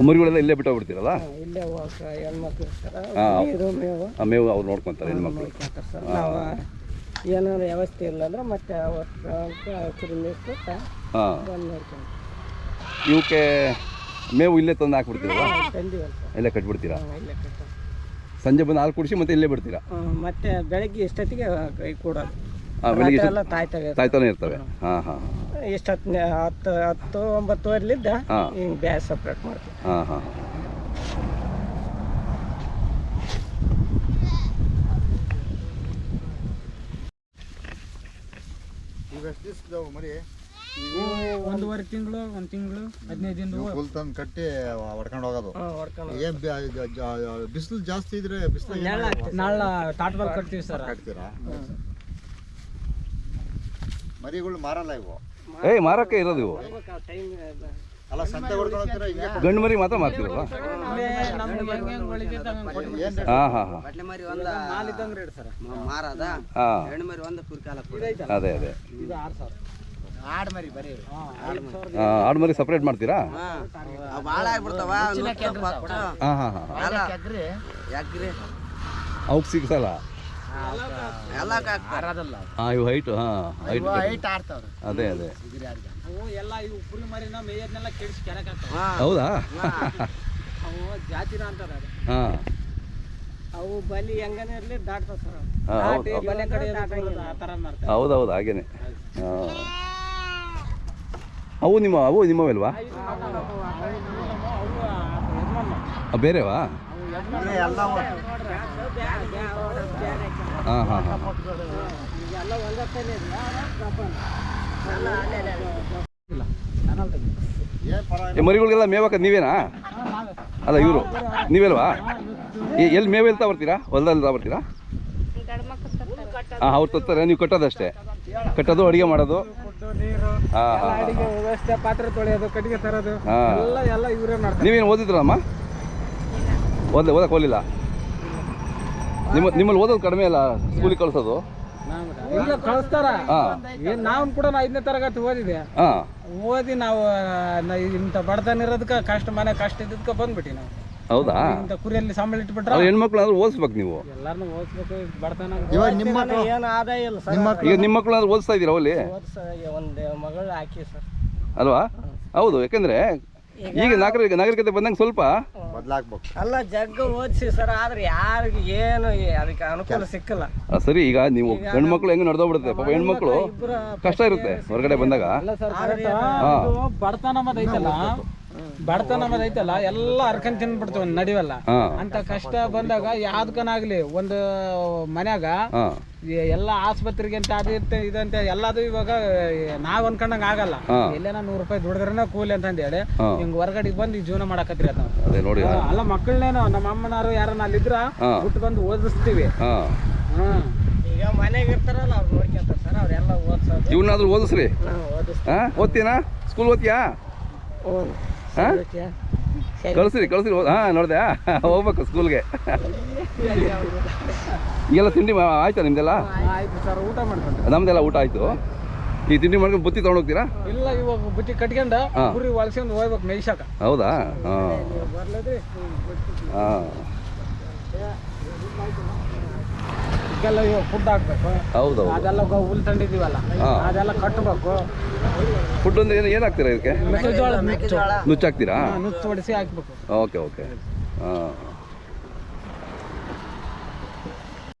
ಮರಿಗಳೆಲ್ಲ ಇಲ್ಲೇ ಬಿಟ್ಟು ಬಿಡ್ತೀರಲ್ಲ ಇಲ್ಲೇ ಹೋಗಕ್ಕೆ ಹೆಣ್ಮಕ್ಳು ಇರ್ತಾರೆ ಹಾ. ನೀರು ಮೇವು ಆ ಮೇವು ಅವ್ರು ನೋಡ್ಕೊತಾರೆ ಹೆಣ್ಮಕ್ಳು. ನೋಡ್ಕೊಂತಾರೆ ಸರ್. ನಾವು ಏನಾದ್ರು ವ್ಯವಸ್ಥೆ ಇಲ್ಲ ಅಂದ್ರೆ ಮತ್ತೆ ಅವತ್ತು ಕುರಿ ಮೇಯ್ಸ್ಕೊತ ಹಾಂ. ಬಂದು ನೋಡ್ಕೊಂಡು ಇವಕ್ಕೆ ಮೇವು ಇಲ್ಲೇ ತಂದು ಹಾಕ್ಬಿಡ್ತೀರಲ್ಲ ತಂದಿವಲ್ಲ ಸರ್. ಇಲ್ಲೇ ಕಟ್ಬಿಡ್ತೀರಾ? ಹಾ, ಇಲ್ಲೇ ಕಟ್ಟ ಸಂಜೆ ಬಂದು ಹಾಲು ಕುಡಿಸಿ ಮತ್ತೆ ಇಲ್ಲೇ ಬಿಡ್ತೀರಾ? ಮತ್ತೆ ಬೆಳಗ್ಗೆ ಎಷ್ಟೊತ್ತಿಗೆ ಕೈ ಕೊಡೋದು? ಹಾಂ ಬೆಳಿಗ್ಗೆ ರಾತ್ರಿ ಎಲ್ಲ ತಾಯ್ತವೆ. ತಾಯ್ತಾನೆ ಇರ್ತವೆ. ಹಾಂ ಹಾಂ ಇಷ್ಟೊತ್ತಿನ ಹತ್ತು ಹತ್ತು ಒಂಬತ್ತುವರೆಲಿದ್ದ ಹಾಂ. ಹಿಂಗೆ ಬ್ಯಾಸ್ ಸಪ್ರೇಟ್ ಮಾಡ್ತೀವಿ. ಹಾಂ ಹಾಂ ದಿವಸದವು ಮರಿ? ಒಂದೂವರೆ ತಿಂಗಳು ಒಂದು ತಿಂಗಳು ಹದಿನೈದು ದಿನ ಫುಲ್ ತಂದು ಕಟ್ಟಿ ಹೊಡ್ಕೊಂಡು ಹೋಗೋದು. ಹೊಡ್ಕೊಂಡು ಏನ್ ಬಿಸಿಲು ಜಾಸ್ತಿ ಇದ್ರೆ ಬಿಸಿಲು ನಾಳೆ ತಾಟ್ಬಲ್ ಕಟ್ತೀವಿ ಸರ್. ಕಟ್ತೀರಾ? ಮರಿಗಳು ಮಾರಲ್ಲ ಇವು. ಏಯ್ ಮಾರಕ್ಕೆ ಇರೋದು ಇವು. ಟೈಮ್ ಅಲ್ಲ ಸಂತೆ ಹೊಡ್ಕೊಂಡು ಹೋಗ್ತೀರಾ ಹಿಂಗೆ ಗಂಡು ಮರಿ ಮಾತ್ರ ಮಾರ್ತಿರಲ್ಲ ನಮ್ಗೆ ಹೆಂಗೆ ಹೆಂಗೆ ಒಳಿತೈತೆ ಹಂಗೆ ಕೊಟ್ಬಿಡ್ತೀವಿ. ಏನ್ ಹಾಂ ಹಾಂ ಹಾಂ. ಬಟ್ಲೆ ಮರಿ ಒಂದ ಮಾಲ್ ಇದ್ದಂಗೆ ರೇಟ್ ಸರ್ ಮಾರದ. ಹಾಂ. ಹೆಣ್ಣು ಮರಿ ಒಂದ ಕುರ್ಕಾಲ ಅದೇ ಅದೇ ಇದು. ಆರು ಸಾವಿರ. ಆಡ್ ಮರಿ ಬರೀ. ಆ, ಆಡು ಮರಿ. ಸಪ್ರೇಟ್ ಮಾಡ್ತೀರಾ? ಭಾಳ ಆಗ್ಬಿಡ್ತಾವ ಹಾಂ ಹಾಂ ಹಾಂ. ಸಿಗ್ಸಲ್ಲ? ಹಾಕ್ತಾರ ಹಾಂ ಇವು ಹೈಟು ಹಾಂ ಹೈಟ್ ಅದೇ ಅದೇ. ಹೌದಾ? ಅವು ಜಾತಿನ ಅಂತಾರೆ ಅದು. ಹಾಂ. ಅವು ಬಲಿ ಹೆಂಗನೇ ಇರಲಿ ದಾಟ್ತಾವ ಸರ್ ದಾಟಿ ಬಲೆ ಕಡೆ ಆ ಥರ ಮಾಡ್ತಾರೆ. ಹೌದು ಹೌದು. ಹಾಗೇನೆ ಹಾಂ. ಅವು ನಿಮ್ಮ ಅವು ನಿಮ್ಮವಲ್ವಾ ಆ, ಬೇರೆವಾ? ಹಾಂ ಹಾಂ ಹಾಂ. ಮರಿಗಳಿಗೆಲ್ಲ ಮೇವಾಕ ನೀವೇನಾ? ಅಲ್ಲ ಇವರು. ನೀವೇಲ್ವಾ? ಎಲ್ಲಿ ಮೇವು ಎಲ್ತಾ ಬರ್ತೀರಾ? ಹೊಲದಲ್ಲಿ ಬರ್ತೀರಾ? ಹಾಂ ಅವ್ರು ತರ್ತಾರೆ. ನೀವು ಕಟ್ಟೋದಷ್ಟೇ. ಕಟ್ಟೋದು ಅಡುಗೆ ಮಾಡೋದು. ಪಾತ್ರೆ ತೊಳೆಯೋದು ಕಟ್ಟಿಗೆ ತರೋದು ನೀವೇನು ಓದಿದ್ರಮ್ಮ ಓದ್ಲೆ ಓದಕ್ಕೆ ಹೋಗಲಿಲ್ಲ? ನಿಮ್ಮ ನಿಮ್ಮಲ್ಲಿ ಓದೋದು ಕಡಿಮೆ ಅಲ್ಲ? ಸ್ಕೂಲಿಗೆ ಕಳಿಸೋದು? ಇಲ್ಲ ಕಳಿಸ್ತಾರ. ಏನ್ ನಾವು ಕೂಡ ಐದನೇ ತರಗತಿ ಓದಿದೆ. ಹಾಂ. ಓದಿ ನಾವು ನ- ಇಂಥ ಬಡತನ ಇರೋದಕ್ಕೆ ಕಷ್ಟ ಮನೆ ಕಷ್ಟ ಇದ್ದಕ್ಕೆ ಬಂದ್ಬಿಟ್ಟಿ ನಾವು. ಹೌದಾ? ಇಂಥ ಕುರಿಯಲ್ಲಿ ಸಂಬಳ ಇಟ್ಬಿಟ್ರೆ. ಅದು ಹೆಣ್ಮಕ್ಳು ಆದ್ರೂ ಓದಿಸ್ಬೇಕು ನೀವು. ಎಲ್ಲಾರನ್ನೂ ಓದಿಸ್ಬೇಕು ಬಡತನ. ಇವಾಗ ನಿಮ್ಮ ಮಕ್ಕಳು ಏನು ಆದಾಯ ಇಲ್ಲ ಸರ್. ನಿಮ್ಮ ಈಗ ನಿಮ್ಮ ಮಕ್ಕಳು ಆದ್ರೂ ಓದಿಸ್ತಾ ಇದ್ದೀರಾ ಅವಲ್ಲಿ ಓದ್ಸ ಒಂದು ಮಗಳು ಹಾಕಿ ಸರ್. ಅಲ್ವಾ? ಹೌದು ಯಾಕಂದ್ರೆ ಈಗ ನಾಗರಿಕ ನಾಗರಿಕತೆ ಬಂದಂಗೆ ಸ್ವಲ್ಪ ಬದಲಾಗ್ಬೇಕು ಅಲ್ಲ ಜಗ್ಗ ಓದಿಸಿ ಸರ್ ಆದ್ರೆ ಯಾರಿಗೆ ಏನು ಅದಕ್ಕೆ ಅನುಕೂಲ ಸಿಕ್ಕಲ್ಲ. ಆ, ಸರಿ ಈಗ ನೀವು ಹೆಣ್ಮಕ್ಳು ಹೆಂಗ್ ನಡೆದೋಗ್ಬಿಡುತ್ತೆ? ಪಾಪ ಹೆಣ್ಮಕ್ಳು ಕಷ್ಟ ಇರುತ್ತೆ ಹೊರಗಡೆ ಬಂದಾಗ. ಅಲ್ಲ ಸರ್ ಇದು ಬಡತನ ಮತ್ತೆ ಐತಲ್ಲ? ಬಡತನ ಅನ್ನೋದು ಐತಲ್ಲ ಎಲ್ಲ ಹರ್ಕೊಂಡ್ ತಿನ್ಬಿಡ್ತೀವಿ ನಡಿವಲ್ಲ. ಅಂತ ಕಷ್ಟ ಬಂದಾಗ ಯಾವ್ದಕ್ಕನಾಗ್ಲಿ ಒಂದು ಮನ್ಯಾಗ ಈ ಎಲ್ಲ ಆಸ್ಪತ್ರೆಗೆ ಅಂತ ಅದು ಇರ್ತೆ ಇದಂತೆ ಎಲ್ಲದು ಇವಾಗ ನಾವ್ ಅನ್ಕೊಂಡಂಗ ಆಗಲ್ಲ. ಎಲ್ಲೇನ ನೂರ್ ರೂಪಾಯಿ ದುಡಿದ್ರನ ಕೂಲಿ ಅಂತ ಹೇಳಿ ಹಿಂಗ್ ಹೊರಗಡೆ ಬಂದು ಈ ಜೀವನ ಮಾಡಕತ್ರಿ ಅದ ನೋಡಿ ಅಲ್ಲ ಮಕ್ಕಳನ್ನೇನು ನಮ್ಮ ಅಮ್ಮನಾರು ಯಾರನ್ನ ಅಲ್ಲಿದ್ರ ಹುಟ್ಟು ಬಿಟ್ಟು ಬಂದು ಓದಿಸ್ತೀವಿ ಹ್ಮ್ ಈಗ ಮನೆಗೆ ಇರ್ತಾರಲ್ಲ ಅವ್ರು ನೋಡ್ಕೊಂತಾರೆ ಸರ್ ಅವ್ರೆಲ್ಲ ಓದ್ಸೋದು. ಇವನಾದ್ರೂ ಓದಿಸ್ರಿ. ಓದ್ತೀನಾ ಸ್ಕೂಲ್ ಓದ್ತೀಯಾ? ಹ್ಞೂ ಹಾಂ? ಕಳಿಸಿರಿ ಕಳಿಸ್ರಿ ಕಳಿಸ್ರಿ ಹಾಂ ನೋಡಿದೆ ಹೋಗ್ಬೇಕು ಸ್ಕೂಲ್ಗೆ ಈಗೆಲ್ಲ ತಿಂಡಿ ಮಾ- ಆಯ್ತಾ ನಿಮ್ದೆಲ್ಲ? ಆಯ್ತು ಸರ್ ಊಟ ಮಾಡ್ಕೊಂಡ್ರಿ ನಮ್ದೆಲ್ಲ ಊಟ ಆಯ್ತು. ಈ ತಿಂಡಿ ಮಾಡ್ಕೊಂಡು ಬುತ್ತಿ ತೊಗೊಂಡೋಗ್ತೀರಾ? ಇಲ್ಲ ಇವಾಗ ಬುತ್ತಿ ಕಟ್ಕೊಂಡ ಹಾ. ಕುರಿ ಒಳಸ್ಕೊಂಡು ಹೋಗ್ಬೇಕು ಮೇಯ್ಸಾಕ. ಹೌದಾ? ಹಾಂ. ಹಾಂ. ಇವಾಗ ಫುಡ್ ಹಾಕ್ಬೇಕು. ಹೌದು ಅದೆಲ್ಲ ಹುಲ್ ತಂದಿದೀವಲ್ಲ ಹಾ. ಅದೆಲ್ಲ ಕಟ್ಟಬೇಕು ಫುಡ್ ಒಂದು ಏನು ಏನು ಹಾಕ್ತೀರಾ ಇದಕ್ಕೆ? ಮೆಕ್ಕೆಜೋಳ ನುಚ್ಚು ಹಾಕ್ತೀರಾ? ನುಚ್ಚು ಹೊಡಿಸಿ ಹಾಕ್ಬೇಕು. ಓಕೆ ಓಕೆ ಹಾಂ.